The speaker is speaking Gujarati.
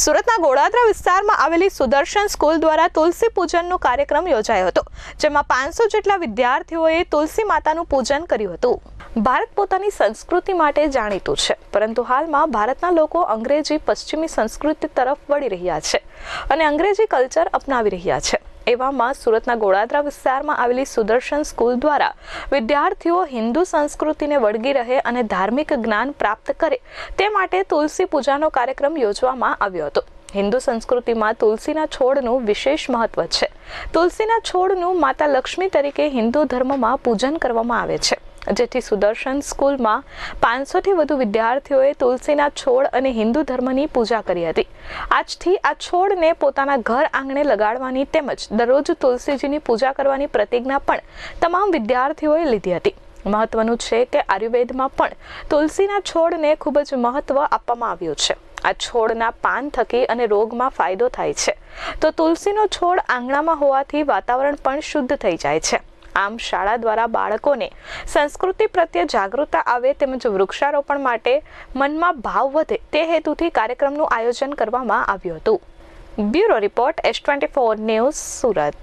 સુરતના ગોળાદરા વિસ્તારમાં આવેલી સુદર્શન સ્કૂલ દ્વારા તુલસી પૂજનનો કાર્યક્રમ યોજાયો હતો, જેમાં પાંચસો જેટલા વિદ્યાર્થીઓએ તુલસી માતાનું પૂજન કર્યું હતું. ભારત પોતાની સંસ્કૃતિ માટે જાણીતું છે, પરંતુ હાલમાં ભારતના લોકો અંગ્રેજી પશ્ચિમી સંસ્કૃતિ તરફ વળી રહ્યા છે અને અંગ્રેજી કલ્ચર અપનાવી રહ્યા છે. એવામાં સુરતના ગોળાદરા વિસ્તારમાં આવેલી સુદર્શન સ્કૂલ દ્વારા વિદ્યાર્થીઓ હિન્દુ સંસ્કૃતિને વળગી રહે અને ધાર્મિક જ્ઞાન પ્રાપ્ત કરે તે માટે તુલસી પૂજાનો કાર્યક્રમ યોજવામાં આવ્યો હતો. હિન્દુ સંસ્કૃતિમાં તુલસીના છોડનું વિશેષ મહત્વ છે. તુલસીના છોડનું માતા લક્ષ્મી તરીકે હિન્દુ ધર્મમાં પૂજન કરવામાં આવે છે. જેથી સુદર્શન સ્કૂલમાં પાંચસોથી વધુ વિદ્યાર્થીઓએ તુલસીના છોડ અને હિન્દુ ધર્મની પૂજા કરી હતી. આજથી આ છોડને પોતાના ઘર આંગણે લગાડવાની તેમજ દરરોજ તુલસીજીની પૂજા કરવાની પ્રતિજ્ઞા પણ તમામ વિદ્યાર્થીઓએ લીધી હતી. મહત્વનું છે કે આયુર્વેદમાં પણ તુલસીના છોડને ખૂબ જ મહત્વ આપવામાં આવ્યું છે. આ છોડના પાન થકી અને રોગમાં ફાયદો થાય છે. તો તુલસીનો છોડ આંગણામાં હોવાથી વાતાવરણ પણ શુદ્ધ થઈ જાય છે. આમ શાળા દ્વારા બાળકોને સંસ્કૃતિ પ્રત્યે જાગૃતતા આવે તેમજ વૃક્ષારોપણ માટે મનમાં ભાવ વધે તે હેતુથી કાર્યક્રમનું આયોજન કરવામાં આવ્યું હતું. Bureau report S twenty four news Surat.